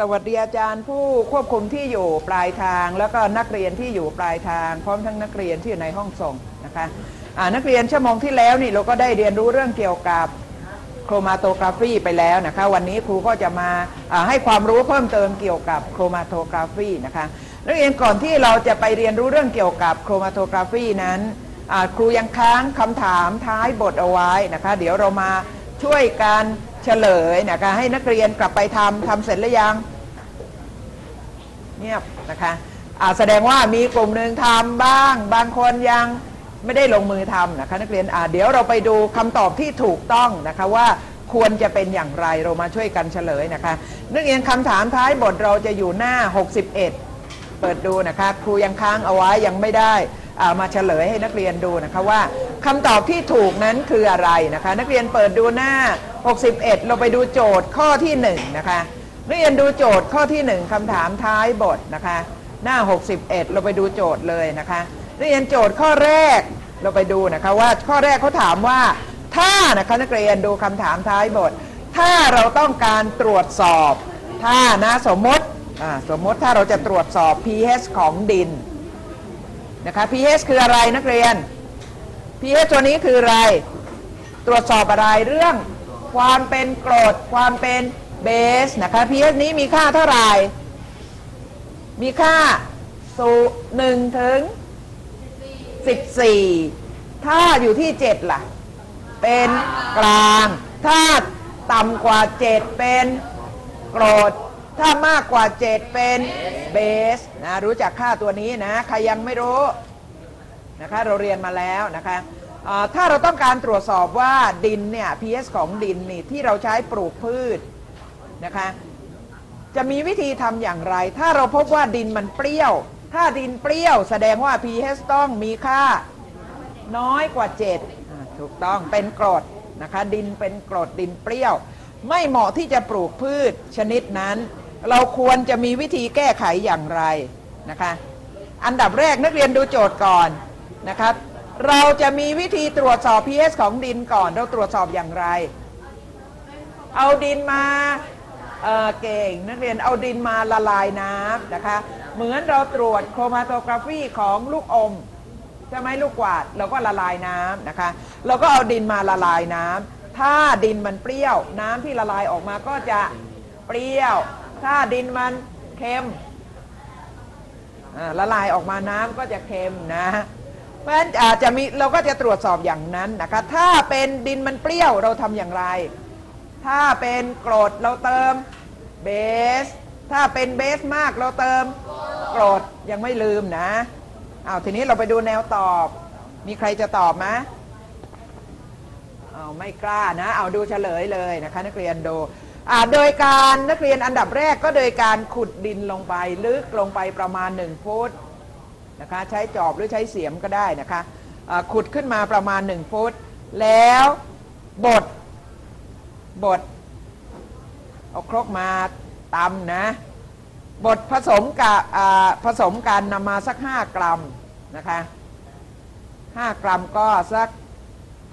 สวัสดีอาจารย์ผู้ควบคุมที่อยู่ปลายทาง แล้วก็นักเรียนที่อยู่ปลายทาง พร้อมทั้งนักเรียนที่อยู่ในห้องส่งนะคะอ่านักเรียนชั่วโมงที่แล้วนี่เราก็ได้เรียนรู้เรื่องเกี่ยวกับโครมาโตกราฟีไปแล้วนะคะ วันนี้ครูก็จะมาให้ความรู้เพิ่มเติมเกี่ยวกับโครมาโตกราฟีนะคะนักเรียนก่อนที่เราจะไปเรียนรู้เรื่องเกี่ยวกับโครมาโตกราฟีนั้นครูยังค้างคำถามท้ายบทเอาไว้นะคะ เดี๋ยวเรามาช่วยกันเฉลยนะคะให้นักเรียนกลับไปทำทำเสร็จหรือยัง เงียบนะคะแสดงว่ามีกลุ่มหนึ่งทำบ้าง บางคนยังไม่ได้ลงมือทำนะคะนักเรียนเดี๋ยวเราไปดูคำตอบที่ถูกต้องนะคะว่าควรจะเป็นอย่างไรเรามาช่วยกันเฉลยนะคะ นักเรียนคำถามท้ายบทเราจะอยู่หน้า 61 เปิดดูนะคะครูยังค้างเอาไว้ยังไม่ได้มาเฉลยให้นักเรียนดูนะคะว่าคำตอบที่ถูกนั้นคืออะไรนะคะ นักเรียนเปิดดูหน้า 61 เราไปดูโจทย์ข้อที่1นะคะ นักเรียนดูโจทย์ข้อที่ 1คำถามท้ายบทนะคะ หน้า 61 เราไปดูโจทย์เลยนะคะนักเรียนโจทย์ข้อแรกเราไปดูนะคะว่าข้อแรกเขาถามว่า ถ้านะคะนักเรียนดูคำถามท้ายบท ถ้าเราต้องการตรวจสอบ ถ้านะสมมติสมมติถ้าเราจะตรวจสอบ pH ของดินนะคะ pH คืออะไรนักเรียน pH ตัวนี้คืออะไร ตรวจสอบอะไรเรื่องความเป็นกรดความเป็น เบสนะคะ pH นี้มีค่าเท่าไหร่ มีค่าสูหนึ่งถึงสิบสี่ถ้าอยู่ที่เจ็ดล่ะ เป็นกลาง ถ้าต่ำกว่าเจ็ดเป็นกรดถ้ามากกว่าเจ็ดเป็นเบสนะรู้จักค่าตัวนี้นะ ใครยังไม่รู้นะคะเราเรียนมาแล้วนะคะถ้าเราต้องการตรวจสอบว่าดินเนี่ย pH ของดินนี่ที่เราใช้ปลูกพืช นะคะ จะมีวิธีทำอย่างไร ถ้าเราพบว่าดินมันเปรี้ยว ถ้าดินเปรี้ยว แสดงว่า pH ต้องมีค่าน้อยกว่า 7 ถูกต้องเป็นกรดนะคะ ดินเป็นกรดดินเปรี้ยว ไม่เหมาะที่จะปลูกพืชชนิดนั้น เราควรจะมีวิธีแก้ไขอย่างไรนะคะ อันดับแรกนักเรียนดูโจทย์ก่อนนะครับเราจะมีวิธีตรวจสอบ pH ของดินก่อน เราตรวจสอบอย่างไร เอาดินมา เออเก่ง นักเรียนเอาดินมาละลายน้ำนะคะ เหมือนเราตรวจโครมาโตกราฟีของลูกอมใช่ไหมลูกกวาดเราก็ละลายน้ำนะคะ เราก็เอาดินมาละลายน้ำถ้าดินมันเปรี้ยว น้ำที่ละลายออกมาก็จะเปรี้ยว ถ้าดินมันเค็มละลายออกมาน้ำก็จะเค็มนะเพราะฉะนั้นอาจจะมีเราก็จะตรวจสอบอย่างนั้นนะคะ ถ้าเป็นดินมันเปรี้ยวเราทำอย่างไร ถ้าเป็นกรดเราเติม เบส ถ้าเป็นเบสมากเราเติมกรดยังไม่ลืมนะเอาทีนี้เราไปดูแนวตอบ มีใครจะตอบไหมเอาไม่กล้านะ เอาดูเฉลยเลยนะคะนักเรียนดูโดยการนักเรียนอันดับแรกก็โดยการขุดดินลงไปลึกลงไปประมาณ1ฟุตนะคะใช้จอบหรือใช้เสียมก็ได้นะคะอ่าขุดขึ้นมาประมาณ1ฟุตแล้วบดบด เอาครกมาตำนะบดผสมกับผสมกันนำมาสัก 5 กรัมนะคะ5กรัมก็สัก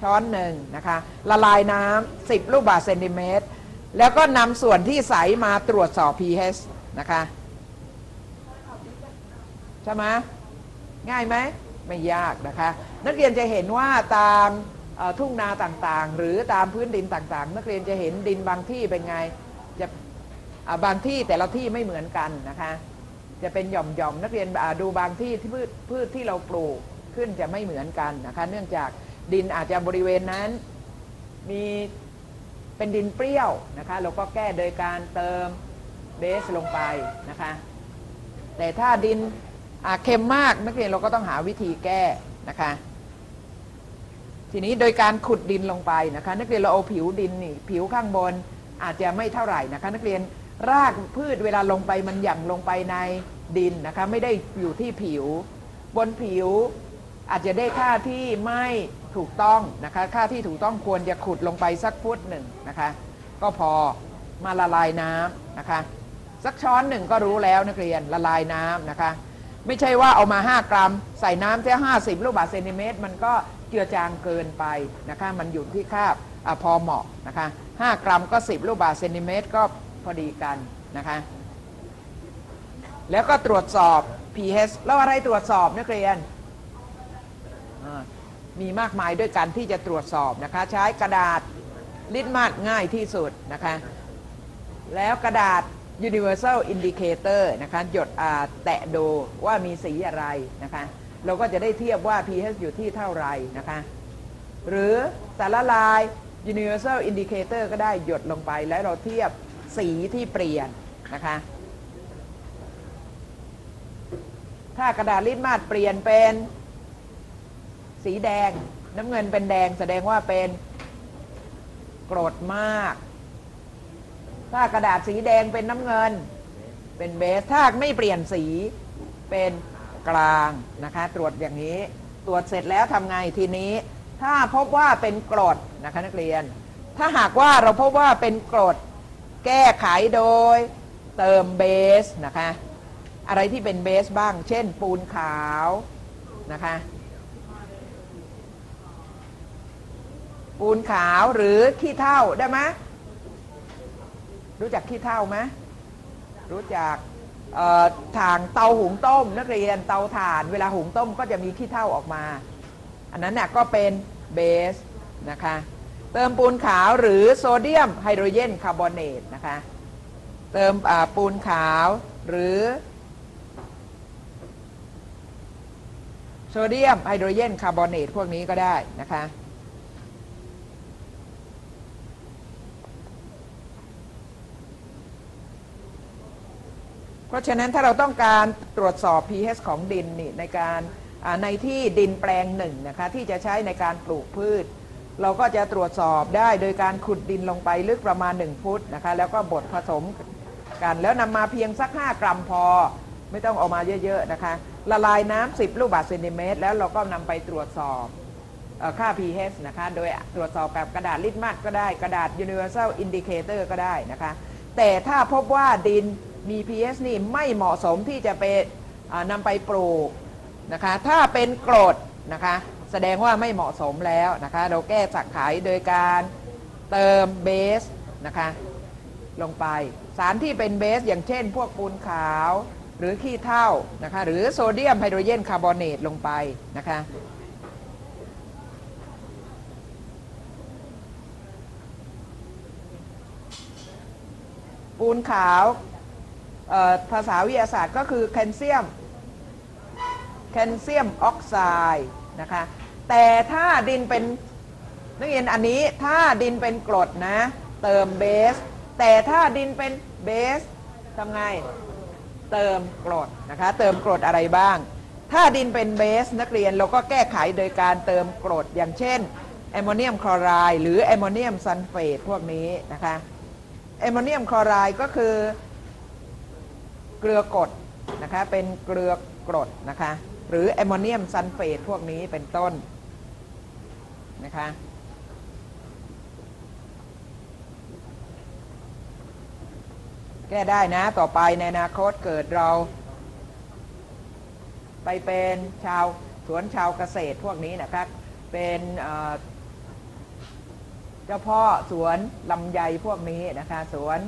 ช้อนหนึ่งนะคะละลายน้ำ10 ลูกบาศก์เซนติเมตร แล้วก็นำส่วนที่ใสมาตรวจสอบ pH นะคะใช่ไหมง่ายไหมไม่ยากนะคะ นักเรียนจะเห็นว่าตามทุ่งนาต่างๆ หรือตามพื้นดินต่างๆ นักเรียนจะเห็นดินบางที่เป็นไง จะาบางที่แต่ละที่ไม่เหมือนกันนะคะ จะเป็นหย่อมๆนักเรียนดูบางที่ที่พืชพืชที่เราปลูกขึ้นจะไม่เหมือนกันนะคะ เนื่องจากดินอาจจะบริเวณนั้น มีเป็นดินเปรี้ยวนะคะ เราก็แก้โดยการเติมเบสลงไปนะคะ แต่ถ้าดินเค็มมากนักเรียนเราก็ต้องหาวิธีแก้นะคะทีนี้โดยการขุดดินลงไปนะคะนักเรียนเราเอาผิวดินนี่ผิวข้างบน อาจจะไม่เท่าไหร่นะคะนักเรียนรากพืชเวลาลงไปมันหยั่งลงไปในดินนะคะไม่ได้อยู่ที่ผิว บนผิวอาจจะได้ค่าที่ไม่ถูกต้องนะคะค่าที่ถูกต้องควรจะขุดลงไปสักฟุตหนึ่งนะคะก็พอมาละลายน้ำนะคะสักช้อนหนึ่งก็รู้แล้วนักเรียนละลายน้ำนะคะไม่ใช่ว่าเอามา 5 กรัม ใส่น้ำแค่50 ลูกบาศก์เซนติเมตร มันก็ เจือจางเกินไปนะคะมันอยู่ที่คาบอาพอเหมาะนะคะ5กรัมก็ 10 ลูกบาศก์เซนติเมตรก็พอดีกันนะคะแล้วก็ตรวจสอบ pH แล้วอะไรตรวจสอบนักเรียน มีมากมายด้วยกันที่จะตรวจสอบนะคะ ใช้กระดาษลิตมัสง่ายที่สุดนะคะ แล้วกระดาษ universal indicator นะคะ หยดอ่าแตะดูว่ามีสีอะไรนะคะ เราก็จะได้เทียบว่า pH อยู่ที่เท่าไหร่นะคะ หรือสารละลาย universal indicator ก็ได้หยดลงไปแล้วเราเทียบสีที่เปลี่ยนนะคะ ถ้ากระดาษลิตมัสเปลี่ยนเป็นสีแดง น้ำเงินเป็นแดงแสดงว่าเป็นกรดมาก ถ้ากระดาษสีแดงเป็นน้ำเงิน เป็นเบสถ้าไม่เปลี่ยนสีเป็น กลางนะคะ ตรวจอย่างนี้ ตรวจเสร็จแล้วทำไงทีนี้ ถ้าพบว่าเป็นกรดนะคะนักเรียน ถ้าหากว่าเราพบว่าเป็นกรดแก้ไขโดยเติมเบสนะคะ อะไรที่เป็นเบสบ้าง เช่น ปูนขาวนะคะ ปูนขาวหรือขี้เถ้าได้ไหมรู้จักขี้เถ้าไหมรู้จัก เอ่อถ่างเตาหุงต้ม นักเรียนเตาถ่าน เวลาหุงต้มก็จะมีขี้เถ้าออกมา อันนั้นน่ะก็เป็นเบสนะคะเติมปูนขาวหรือโซเดียมไฮโดรเจนคาร์บอเนตนะคะเติมปูนขาวหรือโซเดียมไฮโดรเจนคาร์บอเนตพวกนี้ก็ได้นะคะ เพราะฉะนั้นถ้าเราต้องการตรวจสอบ pH ของดินนี่ในการในที่ดินแปลงหนึ่งนะคะที่จะใช้ในการปลูกพืช เราก็จะตรวจสอบได้โดยการขุดดินลงไปลึกประมาณ 1 ฟุตนะคะแล้วก็บดผสมกันแล้วนำมาเพียงสัก 5 กรัมพอ ไม่ต้องเอามาเยอะๆนะคะละลายน้ำ10 ลูกบาศก์เซนติเมตร แล้วเราก็นำไปตรวจสอบอค่า pH นะคะ โดยตรวจสอบกับกระดาษลิตมัสก็ได้ กระดาษ universal indicator ก็ได้นะคะ แต่ถ้าพบว่าดิน มี pH นี่ไม่เหมาะสมที่จะไปนำไปปลูกนะคะถ้าเป็นกรดนะคะแสดงว่าไม่เหมาะสมแล้วนะคะเราแก้สักไขโดยการเติมเบสนะคะลงไปสารที่เป็นเบสอย่างเช่น พวกปูนขาวหรือขี้เถ้านะคะหรือโซเดียมไฮโดรเจนคาร์บอเนตลงไปนะคะปูนขาว ภาษาวิทยาศาสตร์ก็คือแคลเซียมแคลเซียมออกไซด์นะคะแต่ถ้าดินเป็นนักเรียนอันนี้ถ้าดินเป็นกรดนะ เติมเบส แต่ถ้าดินเป็นเบสทำไงเติมกรดนะคะเติมกรดอะไรบ้าง ถ้าดินเป็นเบสนักเรียนเราก็แก้ไขโดยการเติมกรดอย่างเช่นแอมโมเนียมคลอไรด์หรือแอมโมเนียมซัลเฟตพวกนี้นะคะแอมโมเนียมคลอไรด์ก็คือ เกลือกรดนะคะเป็นเกลือกรดนะคะหรือแอมโมเนียมซัลเฟตพวกนี้เป็นต้นนะคะแก้ได้นะต่อไปในอนาคตเกิดเรา ไปเป็นชาวสวนชาวเกษตรพวกนี้นะครับเป็นเจ้าพ่อสวนลำไยพวกนี้นะคะสวน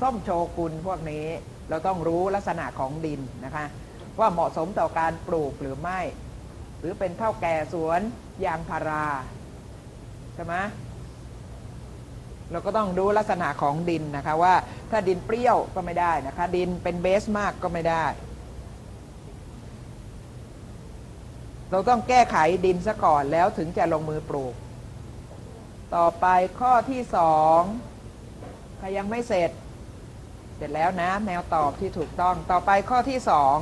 ส้มโชกุลพวกนี้ เราต้องรู้ลักษณะของดินนะคะ ว่าเหมาะสมต่อการปลูกหรือไม่ หรือเป็นเท่าแก่สวนยางพาราใช่ไหมเราก็ต้องดูลักษณะของดินนะคะว่าถ้าดินเปรี้ยวก็ไม่ได้นะคะ ดินเป็นเบสมากก็ไม่ได้ เราต้องแก้ไขดินซะก่อนแล้วถึงจะลงมือปลูก ต่อไปข้อที่สองใครยังไม่เสร็จ เสร็จแล้วนะแนวตอบที่ถูกต้องต่อไปข้อที่สอง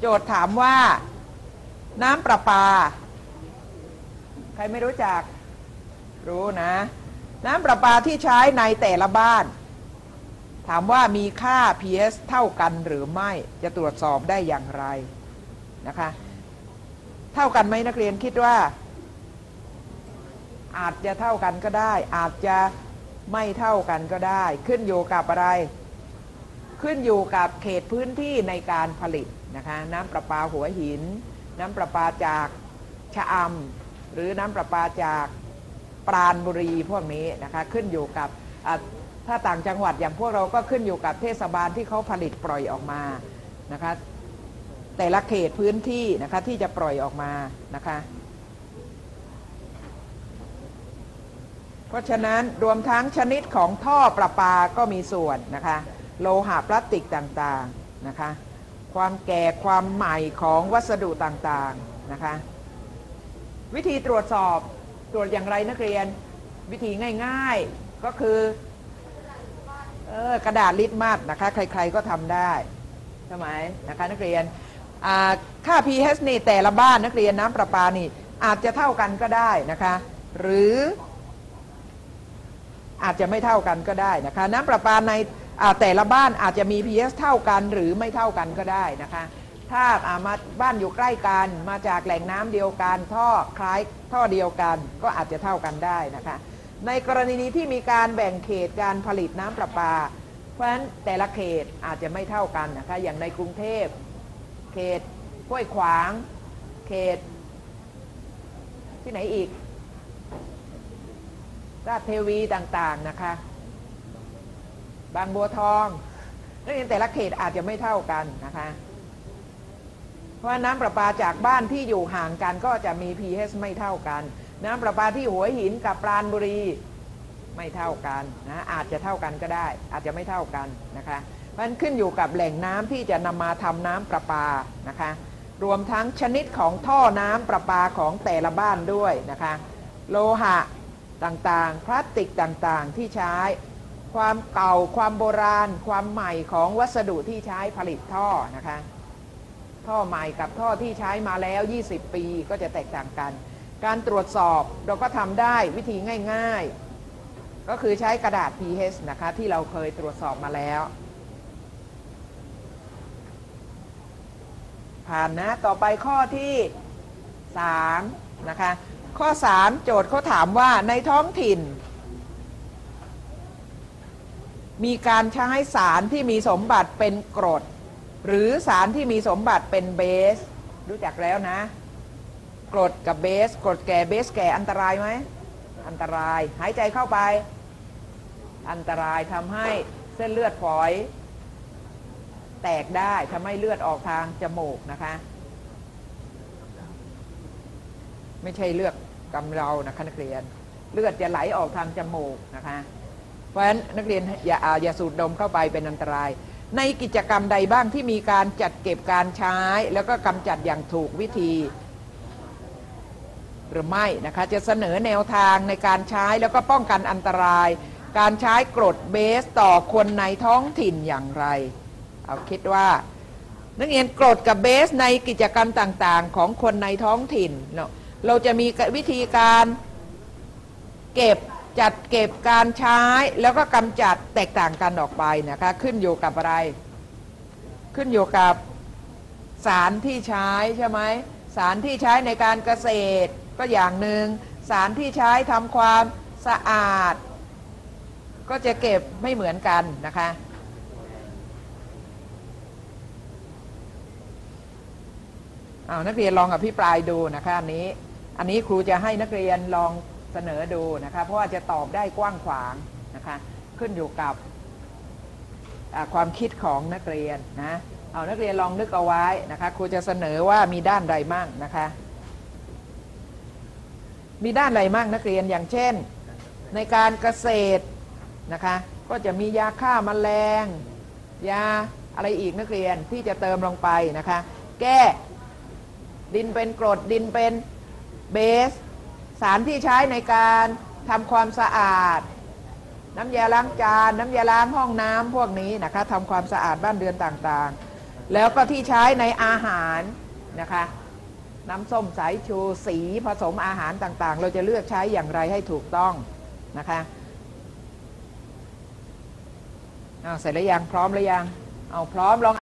โจทย์ถามว่า น้ำประปา ใครไม่รู้จัก รู้นะ น้ำประปาที่ใช้ในแต่ละบ้าน ถามว่ามีค่า pH เท่ากันหรือไม่จะตรวจสอบได้อย่างไรนะคะ เท่ากันไหมนักเรียนคิดว่า อาจจะเท่ากันก็ได้ อาจจะไม่เท่ากันก็ได้ ขึ้นอยู่กับอะไร ขึ้นอยู่กับเขตพื้นที่ในการผลิตนะคะน้ำประปาหัวหิน น้ำประปาจากชะอำหรือน้ำประปาจากปราณบุรีพวกนี้นะคะขึ้นอยู่กับถ้าต่างจังหวัดอย่างพวกเราก็ขึ้นอยู่กับเทศบาลที่เขาผลิตปล่อยออกมานะคะแต่ละเขตพื้นที่นะคะที่จะปล่อยออกมานะคะเพราะฉะนั้นรวมทั้งชนิดของท่อประปาก็มีส่วนนะคะ โลหะพลาสติกต่างๆนะคะความแก่ความใหม่ของวัสดุต่างๆนะคะวิธีตรวจสอบตรวจอย่างไรนักเรียนวิธีง่ายๆก็คือเออกระดาษลิตมัสนะคะใครๆก็ทำได้ใช่ไหมนะคะนักเรียนค่า pH นี่แต่ละบ้านนักเรียนน้ำประปานี่อาจจะเท่ากันก็ได้นะคะหรืออาจจะไม่เท่ากันก็ได้นะคะน้ำประปาใน แต่ละบ้านอาจจะมี pH เท่ากันหรือไม่เท่ากันก็ได้นะคะ ถ้าามาบ้านอยู่ใกล้กัน มาจากแหล่งน้ำเดียวกัน ท่อคล้ายท่อเดียวกัน ก็อาจจะเท่ากันได้นะคะ ในกรณีนี้ที่มีการแบ่งเขตการผลิตน้ำประปา เพราะฉะนั้นแต่ละเขตอาจจะไม่เท่ากันนะคะ อย่างในกรุงเทพ เขตห้วยขวาง เขต ที่ไหนอีกราชเทวีต่างๆนะคะ บางบัวทองนักเรียนแต่ละเขตอาจจะไม่เท่ากันนะคะ เพราะน้ำประปาจากบ้านที่อยู่ห่างกันก็จะมี pH ไม่เท่ากัน น้ำประปาที่หัวหินกับปราณบุรีไม่เท่ากันนะอาจจะเท่ากันก็ได้ อาจจะไม่เท่ากันนะคะเพราะฉะนั้นขึ้นอยู่กับแหล่งน้ำที่จะนำมาทำน้ำประปานะคะ รวมทั้งชนิดของท่อน้ำประปาของแต่ละบ้านด้วยนะคะ โลหะต่างๆ พลาสติกต่างๆที่ใช้ ความเก่าความโบราณ ความใหม่ของวัสดุที่ใช้ผลิตท่อนะคะ ท่อใหม่กับท่อที่ใช้มาแล้ว 20 ปีก็จะแตกต่างกัน การตรวจสอบเราก็ทำได้วิธีง่าย ๆ ก็คือใช้กระดาษ pH นะคะ ที่เราเคยตรวจสอบมาแล้ว ผ่านนะ ต่อไปข้อที่ 3 นะคะ ข้อ 3 โจทย์เขาถามว่าในท้องถิ่น มีการใช้สารที่มีสมบัติเป็นกรด หรือสารที่มีสมบัติเป็นเบส รู้จักแล้วนะ กรดกับเบส กรดแก่เบสแก่อันตรายไหมอันตรายหายใจเข้าไป อันตรายทำให้เส้นเลือดฝอย แตกได้ทำให้เลือดออกทางจมูกนะคะ ไม่ใช่เลือดกำเรานะคะนักเรียน เลือดจะไหลออกทางจมูกนะคะ เพราะฉะนั้นนักเรียนอย่าอาย่าสูดดมเข้าไปเป็นอันตราย ในกิจกรรมใดบ้างที่มีการจัดเก็บการใช้ แล้วก็กำจัดอย่างถูกวิธี หรือไม่นะคะจะเสนอแนวทางในการใช้แล้วก็ป้องกันอันตราย การใช้กรดเบสต่อคนในท้องถิ่นอย่างไร เอาคิดว่านักเรียนกรดกับเบสในกิจกรรมต่างๆ ของคนในท้องถิ่นเนาะเราจะมีวิธีการเก็บ จัดเก็บการใช้แล้วก็กำจัดแตกต่างกันออกไปนะคะขึ้นอยู่กับอะไร ขึ้นอยู่กับสารที่ใช้ใช่ไหมสารที่ใช้ในการเกษตรก็อย่างหนึ่งสารที่ใช้ทำความสะอาด ก็จะเก็บไม่เหมือนกันนะคะเอานักเรียนลองอภิปรายดูนะคะอันนี้ อันนี้ครูจะให้นักเรียนลอง เสนอดูนะคะเพราะว่าจะตอบได้กว้างขวางนะคะขึ้นอยู่กับความคิดของนักเรียนนะเอานักเรียนลองนึกเอาไว้นะคะครูจะเสนอว่ามีด้านใดมั่งนะคะมีด้านใดมั่งนักเรียนอย่างเช่น ในการเกษตรนะคะก็จะมียาฆ่ามาแมลง ยาอะไรอีกนักเรียนที่จะเติมลงไปนะคะแก้ดินเป็นกรดดินเป็นเบส สารที่ใช้ในการทำความสะอาด น้ำยาล้างจานน้ำยาล้างห้องน้ำพวกนี้นะคะทำความสะอาดบ้านเรือนต่างๆ แล้วก็ที่ใช้ในอาหารนะคะน้ำส้มสายชูสีผสมอาหารต่างๆ เราจะเลือกใช้อย่างไรให้ถูกต้องนะคะเอาเสร็จแล้วยังพร้อมหรือยังเอาพร้อมลอง